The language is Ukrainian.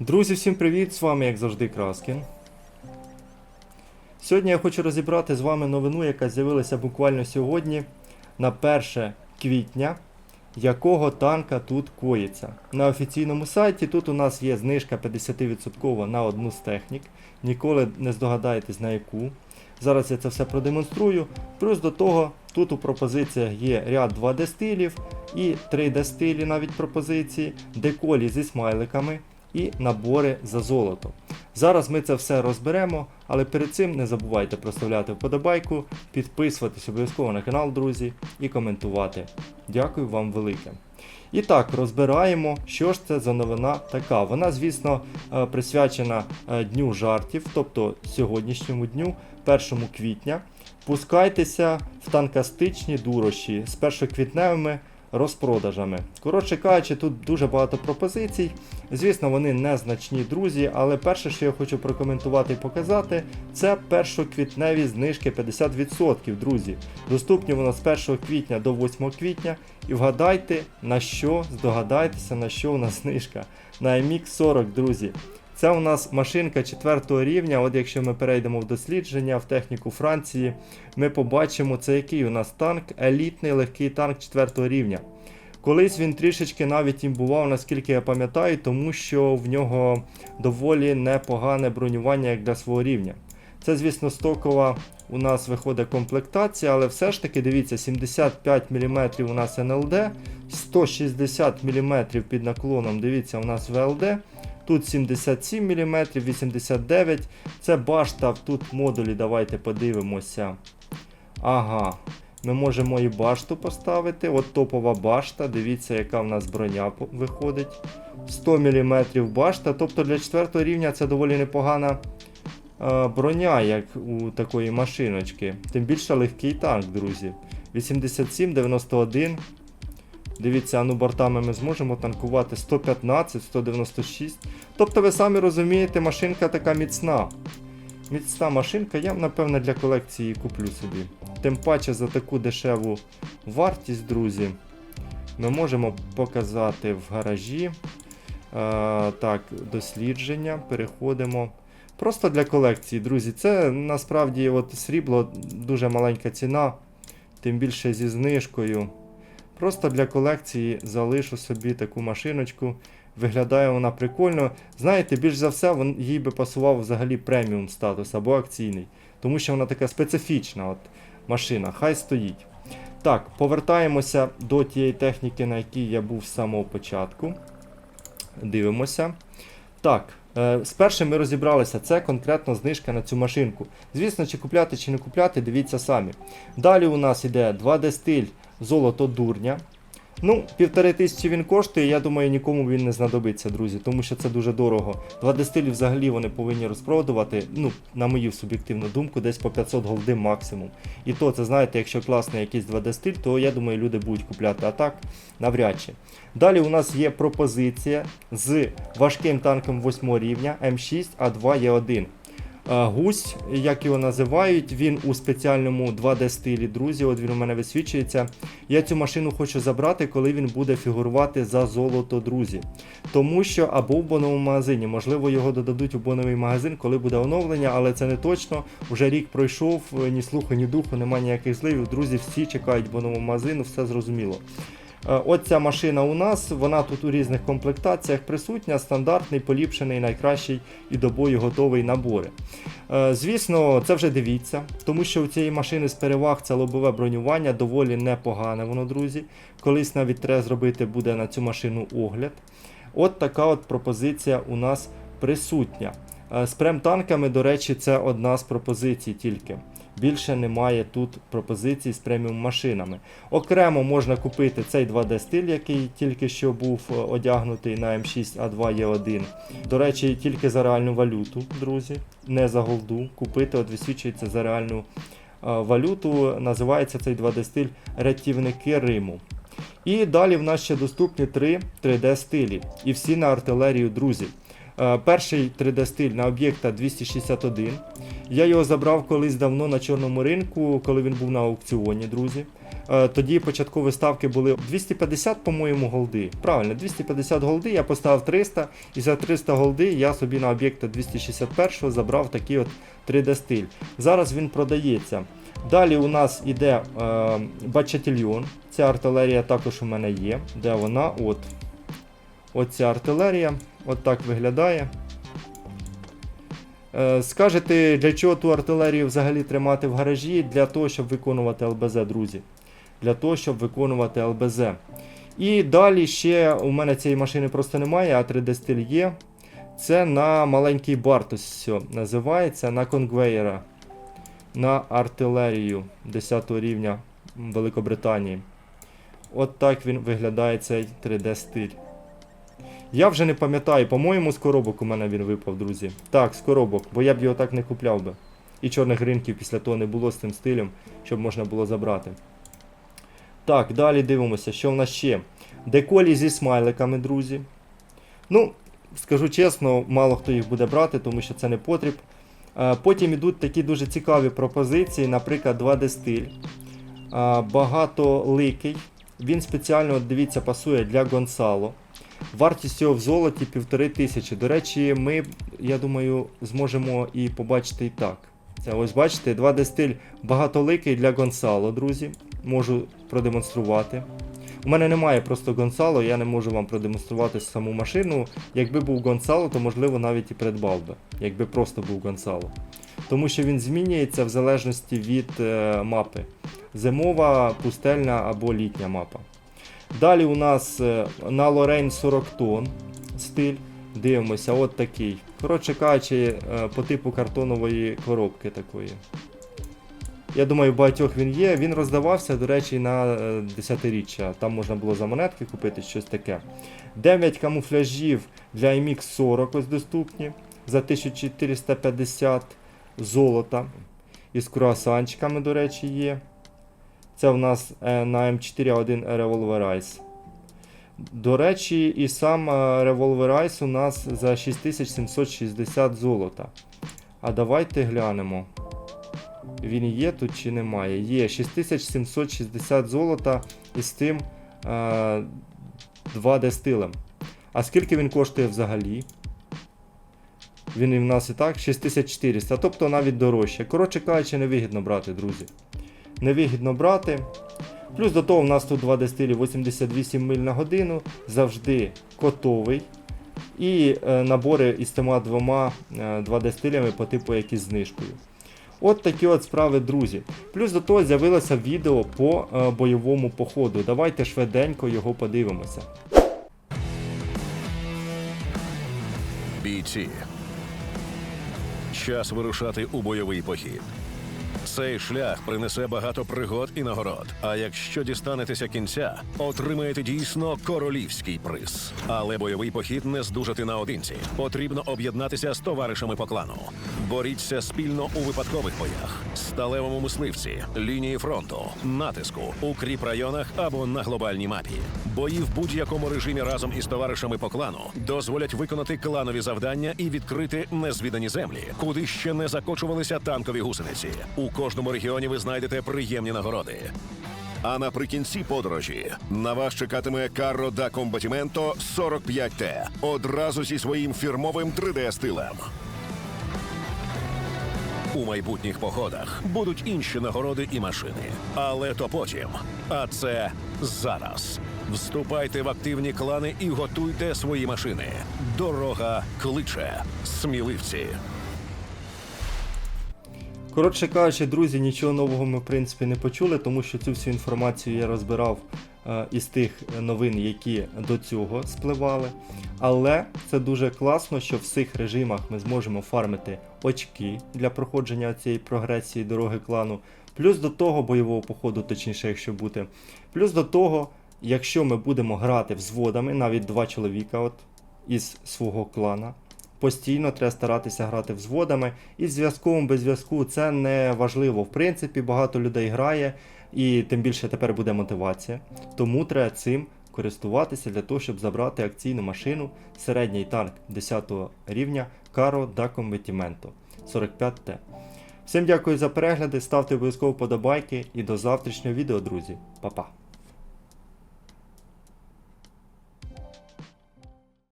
Друзі, всім привіт! З вами, як завжди, Краскін. Сьогодні я хочу розібрати з вами новину, яка з'явилася буквально сьогодні на 1 квітня, якого танка тут коїться. На офіційному сайті тут у нас є знижка 50% на одну з технік. Ніколи не здогадаєтесь на яку. Зараз я це все продемонструю. Плюс до того, тут у пропозиціях є ряд 2D стилів і 3D стилі навіть пропозиції, деколі зі смайликами і набори за золото. Зараз ми це все розберемо, але перед цим не забувайте проставляти вподобайку, підписуватись обов'язково на канал, друзі, і коментувати. Дякую вам велике. І так, розбираємо, що ж це за новина така. Вона, звісно, е, присвячена е, Дню жартів, тобто сьогоднішньому дню, 1 квітня. Пускайтеся в танкастичні дурощі з першоквітневими розпродажами. Коротше кажучи, тут дуже багато пропозицій. Звісно, вони незначні друзі, але перше, що я хочу прокоментувати і показати, це першоквітневі знижки 50%, друзі. Доступні воно з 1 квітня до 8 квітня. І вгадайте, на що, здогадайтеся, на що у нас знижка. На MX40, друзі. Це у нас машинка 4 рівня. От якщо ми перейдемо в дослідження в техніку Франції, ми побачимо, це який у нас танк, елітний легкий танк 4 рівня. Колись він трішечки навіть імбував, наскільки я пам'ятаю, тому що в нього доволі непогане бронювання як для свого рівня. Це, звісно, стокова у нас виходить комплектація, але все ж таки дивіться, 75 мм у нас НЛД, 160 мм під наклоном, дивіться, у нас ВЛД. Тут 77 мм, 89 Це башта, тут модулі, давайте подивимося. Ага, ми можемо і башту поставити. От топова башта. Дивіться, яка в нас броня виходить. 100 мм башта. Тобто для 4 рівня це доволі непогана е, броня, як у такої машиночки. Тим більше легкий танк, друзі. 87, 91. Дивіться, ну бортами ми зможемо танкувати 115, 196. Тобто, ви самі розумієте, машинка така міцна. Міцна машинка, я напевно для колекції куплю собі. Тим паче за таку дешеву вартість, друзі, ми можемо показати в гаражі. Е, так, дослідження. Переходимо. Просто для колекції, друзі. Це насправді от срібло дуже маленька ціна, тим більше зі знижкою. Просто для колекції залишу собі таку машиночку. Виглядає вона прикольно. Знаєте, більш за все, їй би пасував взагалі преміум статус або акційний. Тому що вона така специфічна от, машина, хай стоїть. Так, повертаємося до тієї техніки, на якій я був з самого початку. Дивимося. Так, е, з першим ми розібралися, це конкретно знижка на цю машинку. Звісно, чи купляти, чи не купляти, дивіться самі. Далі у нас іде 2D стиль золото дурня. Ну, півтори тисячі він коштує, я думаю, нікому він не знадобиться, друзі, тому що це дуже дорого. 2D стилі взагалі вони повинні розпродувати, ну, на мою суб'єктивну думку, десь по 500 голди максимум. І то, це знаєте, якщо класний якийсь 2D стиль, то я думаю, люди будуть купляти. А так, навряд чи. Далі у нас є пропозиція з важким танком 8 рівня М6 А2Е1. Е, Гусь, як його називають, він у спеціальному 2D стилі, друзі. От він у мене висвічується. Я цю машину хочу забрати, коли він буде фігурувати за золото, друзі. Тому що або в боновому магазині, можливо, його додадуть у боновий магазин, коли буде оновлення, але це не точно. Уже рік пройшов, е, ні слуху, ні духу, немає ніяких зливів. Друзі, всі чекають бонового магазину, все зрозуміло. Е, От ця машина у нас, вона тут у різних комплектаціях присутня, стандартний, поліпшений, найкращий і до бою готовий набори. Е, Звісно, це вже дивіться, тому що у цієї машини з переваг це лобове бронювання доволі непогане воно, друзі. Колись навіть треба зробити буде на цю машину огляд. От така от пропозиція у нас присутня. Е, З прем-танками, до речі, це одна з пропозицій тільки. Більше немає тут пропозицій з преміум машинами. Окремо можна купити цей 2D стиль, який тільки що був е, одягнутий на М6А2Е1. До речі, тільки за реальну валюту, друзі, не за голду. Купити, от висвічується за реальну е, валюту. Називається цей 2D стиль Рятівники Риму. І далі в нас ще доступні три 3D стилі. І всі на артилерію, друзі. Е, Перший 3D стиль на об'єкта 261. Я його забрав колись давно на чорному ринку, коли він був на аукціоні, друзі. Е, Тоді початкові ставки були 250, по-моєму, голди. Правильно, 250 голди, я поставив 300, і за 300 голди я собі на об'єкта 261 забрав такий от 3D стиль. Зараз він продається. Далі у нас іде е, бачатільйон. Ця артилерія також у мене є. Де вона? От. От ця артилерія. От так виглядає. Е, Скажете, для чого ту артилерію взагалі тримати в гаражі? Для того, щоб виконувати ЛБЗ, друзі. Для того, щоб виконувати ЛБЗ. І далі ще у мене цієї машини просто немає, а 3D стиль є. Це на маленький барт ось все називається, на конгвейера. На артилерію 10 рівня Великобританії. От так він виглядає цей 3D стиль. Я вже не пам'ятаю, по-моєму, з коробок у мене він випав, друзі. Так, з коробок, бо я б його так не купляв би. І чорних ринків після того не було з цим стилем, щоб можна було забрати. Так, далі дивимося, що в нас ще. Деколі зі смайликами, друзі. Ну, скажу чесно, мало хто їх буде брати, тому що це не потріб. Е, Потім йдуть такі дуже цікаві пропозиції, наприклад, 2D стиль. Е, Багатоликий. Він спеціально, дивіться, пасує для Гонсало. Вартість його в золоті півтори тисячі. До речі, ми, я думаю, зможемо і побачити і так. Це ось бачите, 2D стиль багатоликий для Гонсало, друзі. Можу продемонструвати. У мене немає просто Гонсало, я не можу вам продемонструвати саму машину. Якби був Гонсало, то можливо навіть і придбав би, якби просто був Гонсало. Тому що він змінюється в залежності від е, мапи. Зимова, пустельна або літня мапа. Далі у нас е, на Lorraine 40 тонн стиль. Дивимося, от такий. Коротше кажучи, е, по типу картонової коробки такої. Я думаю, в багатьох він є. Він роздавався, до речі, на е, 10-річчя. Там можна було за монетки купити щось таке. 9 камуфляжів для MX40 ось доступні за 1450 золота. Із круасанчиками, до речі, є. Це в нас е, на М4А1 Revolver Ice. До речі, і сам е, Revolver Ice у нас за 6760 золота. А давайте глянемо. Він є тут чи немає? Є 6760 золота із тим е, 2D стилем. А скільки він коштує взагалі? Він і в нас і так 6400, тобто навіть дорожче. Коротше кажучи, невигідно брати, друзі. Невигідно брати. Плюс до того в нас тут 2D стилі 88 миль на годину, завжди котовий. І е, набори із тима двома е, 2D по типу як із знижкою. От такі от справи, друзі. Плюс до того з'явилося відео по е, бойовому походу. Давайте швиденько його подивимося. Бійці. Час вирушати у бойовий похід. Цей шлях принесе багато пригод і нагород. А якщо дістанетеся кінця, отримаєте дійсно королівський приз. Але бойовий похід не здужати наодинці. Потрібно об'єднатися з товаришами по клану. Боріться спільно у випадкових боях, сталевому мисливці, лінії фронту, натиску, укріп районах або на глобальній мапі. Бої в будь-якому режимі разом із товаришами по клану дозволять виконати кланові завдання і відкрити незвідані землі, куди ще не закочувалися танкові гусениці. У кожному регіоні ви знайдете приємні нагороди. А наприкінці подорожі на вас чекатиме Carro da Combattimento 45T одразу зі своїм фірмовим 3D-стилем. У майбутніх походах будуть інші нагороди і машини. Але то потім. А це зараз. Вступайте в активні клани і готуйте свої машини. Дорога кличе. Сміливці. Коротше кажучи, друзі, нічого нового ми в принципі не почули, тому що цю всю інформацію я розбирав із тих новин, які до цього спливали. Але це дуже класно, що в цих режимах ми зможемо фармити очки для проходження цієї прогресії дороги клану. Плюс до того бойового походу, точніше, якщо бути. Плюс до того, якщо ми будемо грати взводами, навіть два чоловіка от, із свого клана. Постійно треба старатися грати взводами. І з зв'язком без зв'язку це не важливо. В принципі, багато людей грає, і тим більше тепер буде мотивація. Тому треба цим користуватися для того, щоб забрати акційну машину середній танк 10 рівня Caro da Combattimento 45T. Всім дякую за перегляди, ставте обов'язково подобайки і до завтрашнього відео, друзі. Па-па.